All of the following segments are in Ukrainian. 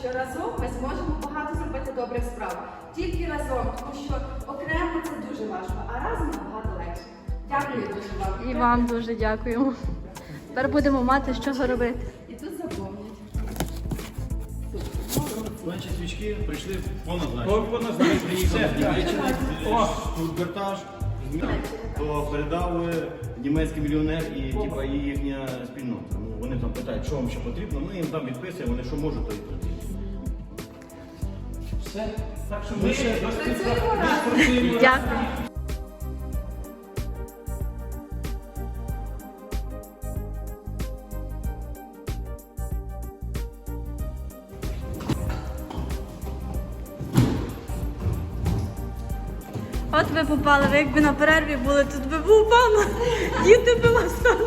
що разом ми зможемо багато зробити добрих справ. Тільки разом, тому що окремо це дуже важко, а разом набагато легше. Дякую дуже вам. І вам дуже дякуємо. Тепер будемо мати з чого робити. І тут заповнять. Менші свічки прийшли по назначенню. По назначенню. Приїхали з Німеччини, Штутгартаж, то передав німецький мільйонер і типа, і їхня спільнота. Ну, вони там питають, що вам ще потрібно, ми їм там відписуємо, вони що можуть, то і працюють. Все. Так що ми ще Працюємо. Дякую. От ви попали, ви якби на перерві були, тут би був пан, діти би вас там.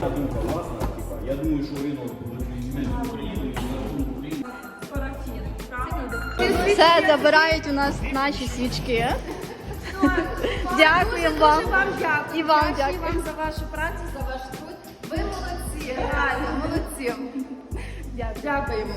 Та думка власна, типа, я думаю, що ринок візьме Україну і на рахунок України. Все, забирають у нас наші свічки. Дякуємо вам. Вам дякую. І вам дякую. вам за вашу працю, за ваш труд. Ви молодці, реально молодці. Дякуємо.